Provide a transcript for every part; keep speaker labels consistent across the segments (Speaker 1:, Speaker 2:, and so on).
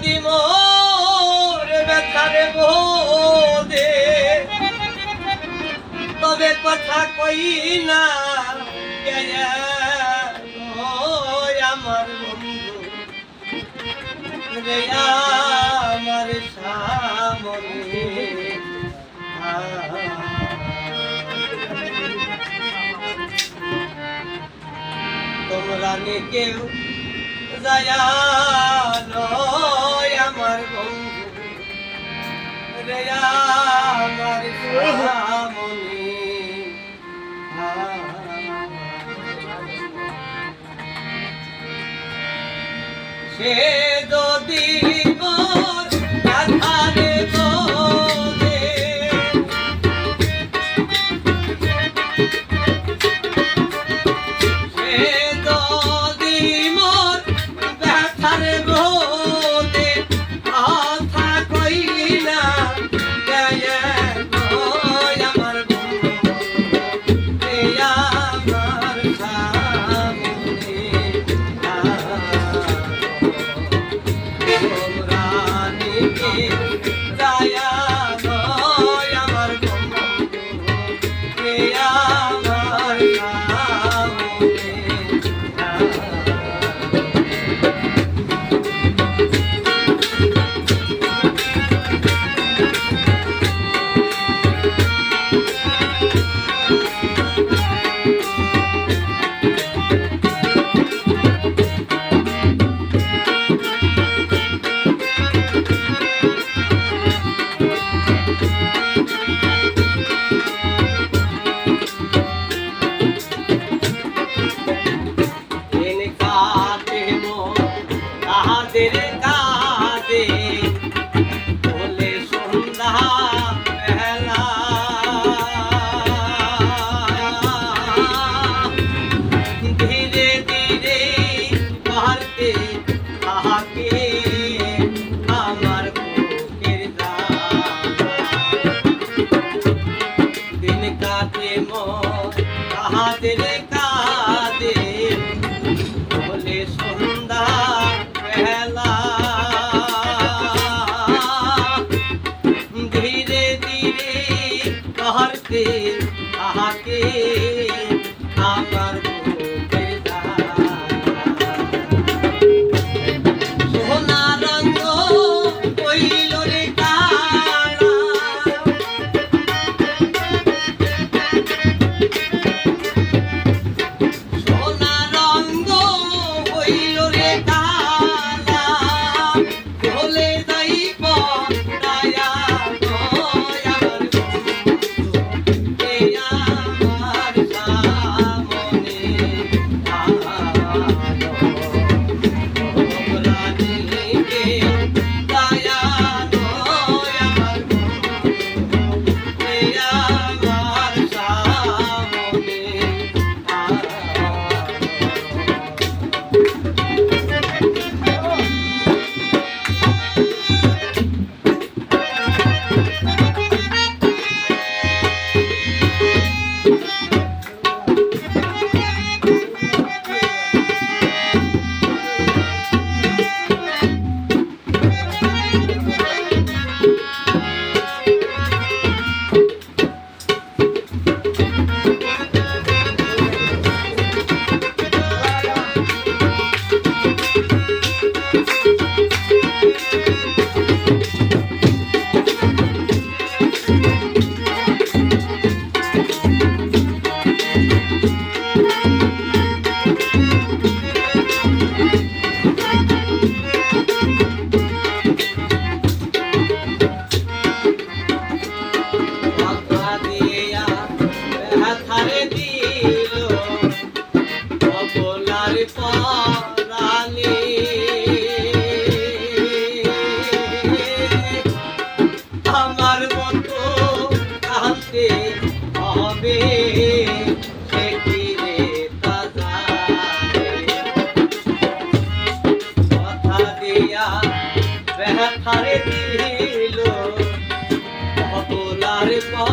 Speaker 1: যদি মোর ব্যথারে বোধে, তবে কথা কই না আমার বন্ধু রে, আমার সামনে। তোমরা নে কেউ যায় থাকবে আমার সোনামণি সে দো কাহাদের কাদে বলে সন্ধ্যা বেলা। ধীরে ধীরে কাহাকে কাহাকে তার মত কাঁদতে হবে। ব্যথারে দিল। ভোলার পা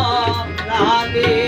Speaker 1: রাগে